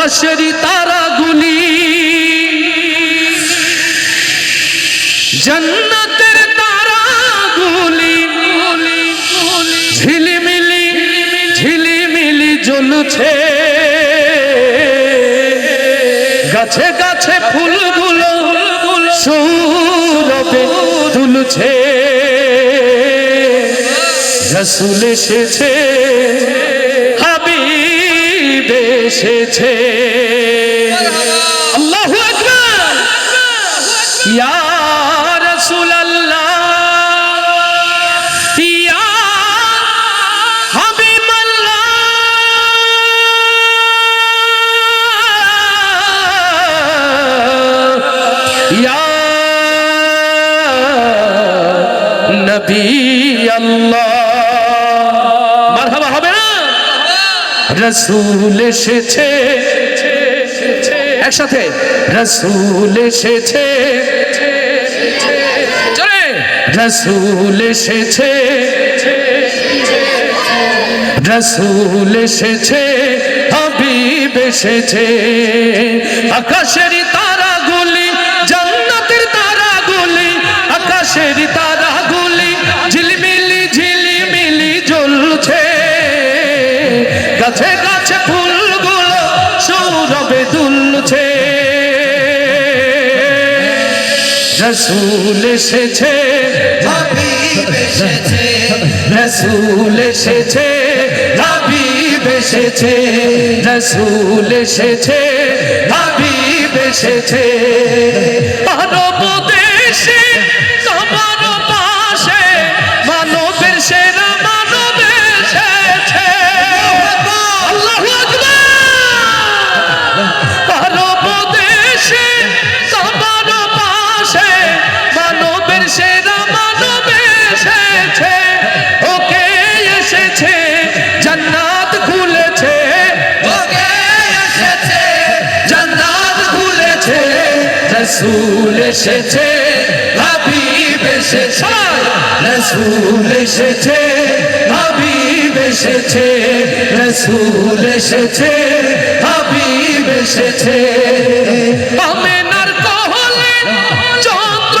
আকাশেরই তারাগুলি জন্নতের তারাগুলি ঝিলিমিলি ঝিলিমিলি জ্বলছে। গাছে গাছে ফুলগুলো সৌরভে তুলছে রসুল এসেছে। এসেছে। আল্লাহু আকবার। ইয়া রাসূলুল্লাহ। ইয়া রসুল এসেছে। একসাথে। রসুল এসেছে। রসুল এসেছে। রসুল এসেছে। হাবিব এসেছে। আকাশের গাছে গাছে ফুলগুলো সৌরভে দুলছে। রসুল এসেছে। রসুল এসেছে। হাবিব এসেছে। রসুল এসেছে। হাবিব এসেছে। রসুল এসেছে, হাবিব এসেছে, রসুল এসেছে, হাবিব এসেছে, রসুল এসেছে, হাবিব এসেছে। আমেনার কহলে চন্দ্র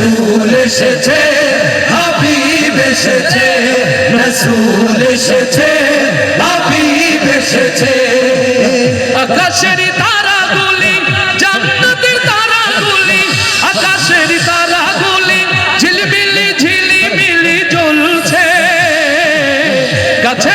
রসুল এসেছে, হাবিব এসেছে, রসুল এসেছে, হাবিব এসেছে। আকাশের তারাগুলি, জান্নাতের তারাগুলি, আকাশের তারাগুলি ঝিলমিলি ঝিলিমিলি জ্বলছে। গাছে